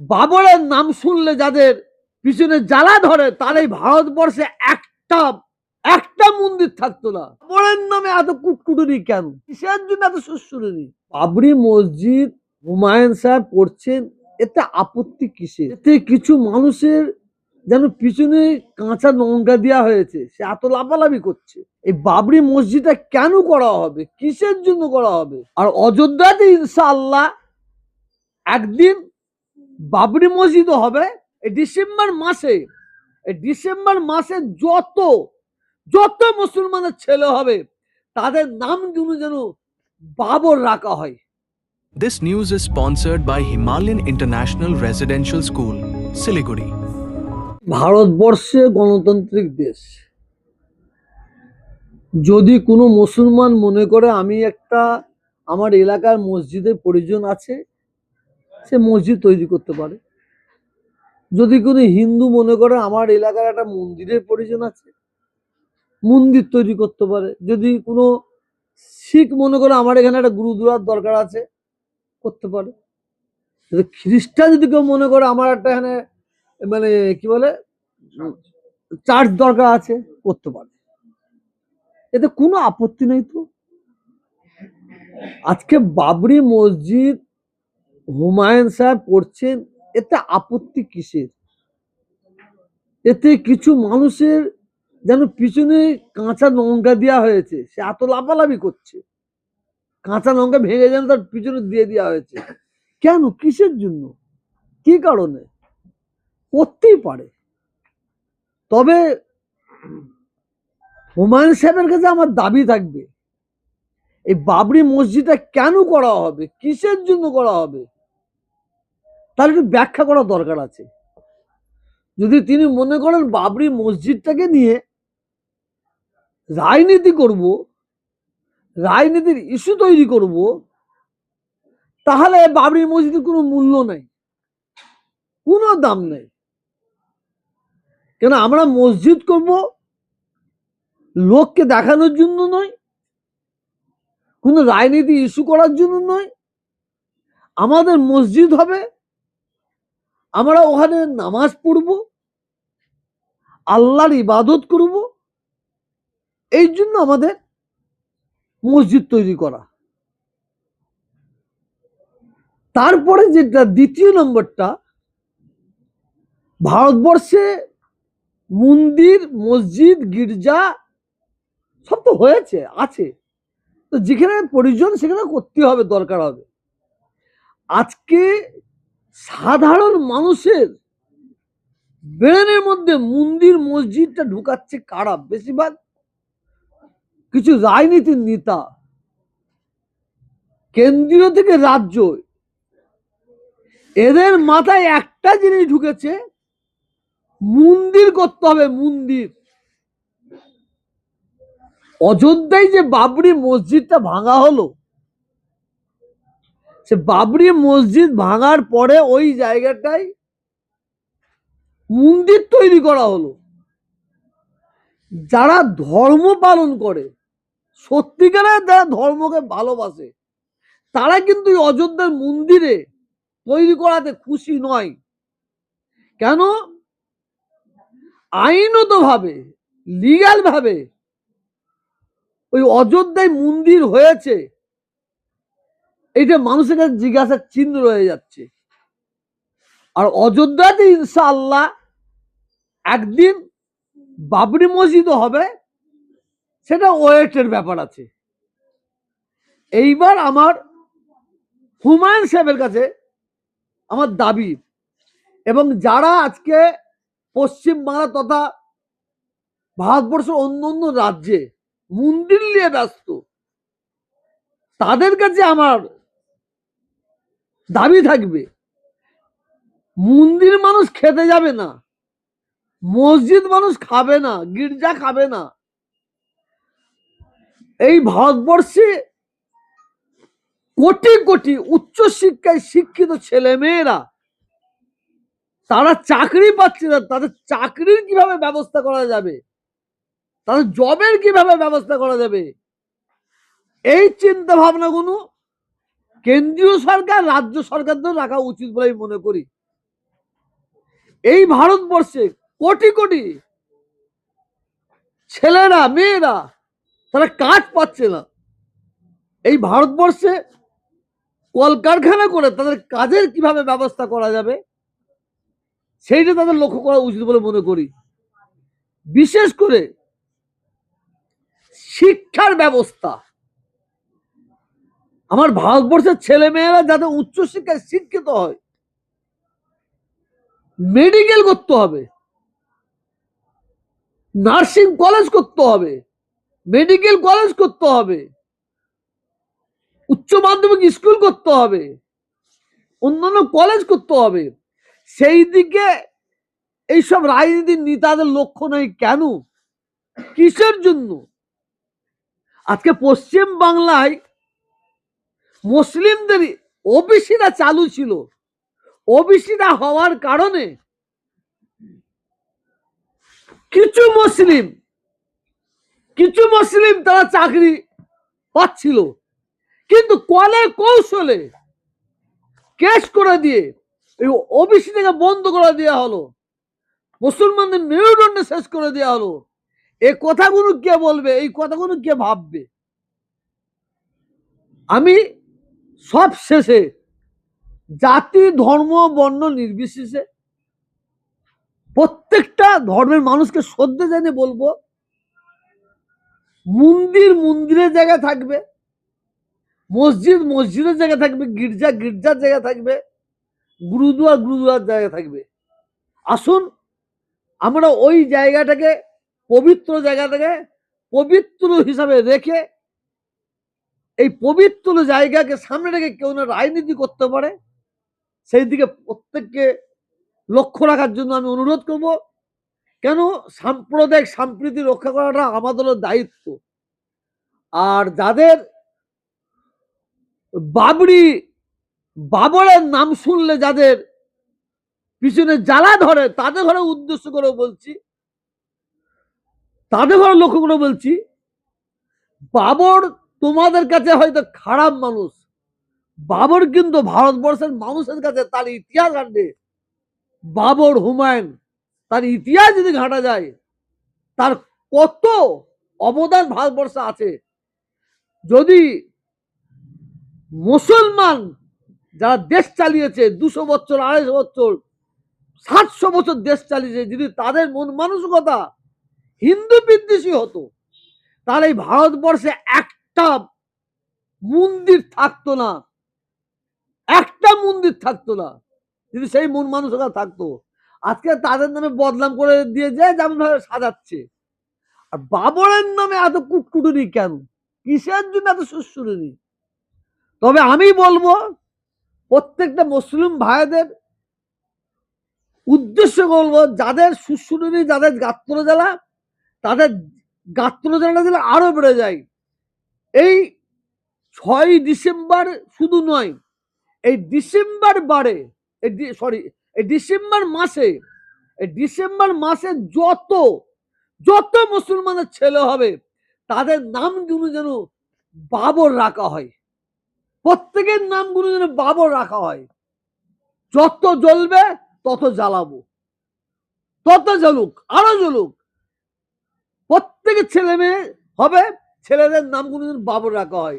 বাবরের নাম শুনলে যাদের পিছনে জ্বালা ধরে তার এই ভারতবর্ষে একটা একটা মন্দির থাকতো না। বাবরের নামে এত কুটকুটুরি কেন? কিসের জন্য এত সুসুরি বাবরি মসজিদ হুমায়ুন সাহেব পড়ছেন, এতে আপত্তি কিসের? এতে কিছু মানুষের যেন পিছনে কাঁচা লঙ্কা দেওয়া হয়েছে, সে এত লাফালাফি করছে। এই বাবরি মসজিদটা কেন করা হবে? কিসের জন্য করা হবে? আর অযোধ্যাতে ইনশাআল্লাহ একদিন বাবরি মসজিদও হবে। এই ডিসেম্বর মাসে এই ডিসেম্বর মাসে যত যত মুসলমানের ছেলে হবে তাদের নামগুলো যেন বাবর রাখা হয়। This news is sponsored by Himalayan International Residential School, Siliguri. ভারতবর্ষে গণতান্ত্রিক দেশ। যদি কোনো মুসলমান মনে করে আমি একটা আমার এলাকার মসজিদের প্রয়োজন আছে সে মসজিদ তৈরি করতে পারে। যদি কোনো হিন্দু মনে করে আমার এলাকার একটা মন্দিরের প্রয়োজন আছে, মন্দির তৈরি করতে পারে। যদি কোনো শিখ মনে করে আমার এখানে একটা গুরুদুয়ার দরকার আছে, করতে পারে। যদি খ্রিস্টান যদি কেউ মনে করে আমার একটা এখানে মানে কি বলে চার্জ দরকার আছে, করতে পারে। এতে কোনো আপত্তি নেই তো? আজকে বাবরি মসজিদ হুমায়ুন সাহেব পড়ছেন, এতে আপত্তি কিসের? এতে কিছু মানুষের যেন পিছনে কাঁচা লঙ্কা দেওয়া হয়েছে, সে এত লাফালাফি করছে। কাঁচা লঙ্কা ভেঙে যেন তার পিছনে দিয়ে দেওয়া হয়েছে। কেন? কিসের জন্য? কি কারণে? করতেই পারে। তবে হুমায়ুন সাহেবের কাছে আমার দাবি থাকবে, এই বাবরি মসজিদটা কেন করা হবে? কিসের জন্য করা হবে? তার একটু ব্যাখ্যা করা দরকার আছে। যদি তিনি মনে করেন বাবরি মসজিদটাকে নিয়ে রাজনীতি করব, রাজনীতির ইস্যু তৈরি করব, তাহলে বাবরি মসজিদের কোনো মূল্য নেই, কোনো দাম নেই। কেন আমরা মসজিদ করব লোককে দেখানোর জন্য নয়, কোনো রাজনীতি ইস্যু করার জন্য নয়, আমাদের মসজিদ হবে আমরা ওখানে নামাজ পড়ব, আল্লাহর ইবাদত করব, এই জন্য আমাদের মসজিদ তৈরি করা। তারপরে যেটা দ্বিতীয় নম্বরটা, ভারতবর্ষে মন্দির, মসজিদ, গির্জা সব তো হয়েছে, আছে। তো যেখানে প্রয়োজন সেখানে করতে হবে, দরকার হবে। আজকে সাধারণ মানুষের ব্রেনের মধ্যে মন্দির মসজিদটা ঢুকাচ্ছে কারা? বেশিরভাগ কিছু রাজনীতির নেতা। কেন্দ্রীয় থেকে রাজ্য। এদের মাথায় একটা জিনিস ঢুকেছে, মন্দির করতে হবে, মন্দির। অযোধ্যায় যে বাবরি মসজিদটা ভাঙা হলো সে বাবরি মসজিদ ভাঙার পরে ওই জায়গাটায় মন্দির তৈরি করা হলো। যারা ধর্ম পালন করে, সত্যিকারের যারা ধর্মকে ভালোবাসে, তারা কিন্তু অযোধ্যার মন্দিরে তৈরি করাতে খুশি নয়। কেন? আইনত ভাবে লিগাল ভাবে ওই অযোধ্যায় মন্দির হয়েছে। এটা মানুষের কাছে জিজ্ঞাসার চিহ্ন রয়ে যাচ্ছে। আর অযোধ্যাতে ইনশাআল্লাহ একদিন বাবরি মসজিদও হবে, সেটা ওয়েটের ব্যাপার আছে। এইবার আমার হুমায়ুন সাহেবের কাছে আমার দাবি, এবং যারা আজকে পশ্চিমবাংলা তথা ভারতবর্ষের অন্য অন্য রাজ্যে মন্দির নিয়ে ব্যস্ত, তাদের কাছে আমার দাবি থাকবে। মন্দির মানুষ খেতে যাবে না। মসজিদ মানুষ খাবে না, গির্জা খাবে না। এই ভারতবর্ষে কোটি কোটি উচ্চ শিক্ষায় শিক্ষিত ছেলে মেয়েরা তারা চাকরি পাচ্ছে না, তাদের চাকরির কীভাবে ব্যবস্থা করা যাবে? তাদের জবের কীভাবে ব্যবস্থা করা যাবে? এই চিন্তা ভাবনাগুলো কেন্দ্রীয় সরকার, রাজ্য সরকার সরকারদের রাখা উচিত বলে আমি মনে করি। এই ভারতবর্ষে কোটি কোটি ছেলেরা, মেয়েরা তারা কাজ পাচ্ছে না। এই ভারতবর্ষে কলকারখানা করে তাদের কাজের কীভাবে ব্যবস্থা করা যাবে, সেইটা তাদের লক্ষ্য করা উচিত বলে মনে করি। বিশেষ করে শিক্ষার ব্যবস্থা। আমার ভারতবর্ষের ছেলে মেয়েরা যাতে উচ্চশিক্ষায় শিক্ষিত হয় মেডিকেল করতে হবে নার্সিং কলেজ করতে হবে মেডিকেল কলেজ করতে হবে, উচ্চ মাধ্যমিক স্কুল করতে হবে, অন্যান্য কলেজ করতে হবে। সেই দিকে এইসব রাজনীতির নেতাদের লক্ষ্য নেই কেন? কিসের জন্য? আজকে পশ্চিম বাংলায় মুসলিমদের ওবিসিরা চালু ছিল। ওবিসিরা হওয়ার কারণে কিছু মুসলিম কিছু মুসলিম তারা চাকরি পাচ্ছিল। কিন্তু কলে কৌশলে কেস করে দিয়ে এই ওবিসি থেকে বন্ধ করে দেওয়া হলো। মুসলমানদের মেরুদণ্ড শেষ করে দেওয়া হলো। এই কথাগুলো কে বলবে? এই কথাগুলো কে ভাববে? আমি সব শেষে জাতি, ধর্ম, বর্ণ নির্বিশেষে প্রত্যেকটা ধর্মের মানুষকে শ্রদ্ধা জানিয়ে বলব, মন্দির মন্দিরের জায়গায় থাকবে, মসজিদ মসজিদের জায়গা থাকবে, গির্জা গির্জার জায়গা থাকবে, গুরুদুয়ার গুরুদুয়ার জায়গা থাকবে। আসুন, আমরা ওই জায়গাটাকে পবিত্র জায়গাটাকে পবিত্র হিসাবে রেখে এই পবিত্র জায়গাকে সামনে রেখে কেউ না রাজনীতি করতে পারে, সেই দিকে প্রত্যেককে লক্ষ্য রাখার জন্য আমি অনুরোধ করব। কেন? সাম্প্রদায়িক সম্প্রীতি রক্ষা করাটা আমাদেরও দায়িত্ব। আর যাদের বাবরি, বাবরের নাম শুনলে যাদের পিছনে জ্বালা ধরে, তাদের ঘরে উদ্দেশ্য করে বলছি, তাদের ঘরে লক্ষ্য করে বলছি, বাবর তোমাদের কাছে হয়তো খারাপ মানুষ। বাবর কিন্তু ভারতবর্ষের মানুষের কাছে তার ইতিহাস ঘাটে বাবর হুমায়ুন, তার ইতিহাস যদি ঘাটা যায়, তার কত অবদান ভারতবর্ষে আছে। যদি মুসলমান যারা দেশ চালিয়েছে, দুশো বছর, আড়াইশো বছর, সাতশো বছর দেশ চালিয়েছে, যদি তাদের মন মানসিকতা হিন্দু বিদ্বেষী হতো, তাহলে এই ভারতবর্ষে একটা মন্দির থাকতো না। একটা মন্দির থাকতো না। যদি সেই মন মানসিকতা থাকতো। আজকে তাদের নামে বদনাম করে দিয়ে যায় যেমন ভাবে সাজাচ্ছে। আর বাবরের নামে এত কুটকুটুনি কেন? কিসের জন্য এত সুশ্রুনি তবে আমি বলব, প্রত্যেকটা মুসলিম ভাইদের উদ্দেশ্য বলব, যাদের সুশ্রুনি যাদের গাত্র জ্বালা তাদের গাত্র জ্বালা দিলে আরও বেড়ে যায়। এই ছয় ডিসেম্বর শুধু নয়, এই ডিসেম্বর বারে সরি এই ডিসেম্বর মাসে, এই ডিসেম্বর মাসে যত যত মুসলমানের ছেলে হবে, তাদের নামগুলো যেন বাবর রাখা হয়। প্রত্যেকের নামগুলো যেন বাবর রাখা হয়। যত জ্বলবে, তত জ্বালাবো। তত জ্বলুক, আরও জ্বলুক। প্রত্যেকের ছেলে মেয়ে হবে ছেলেদের নামগুলো যেন বাবর রাখা হয়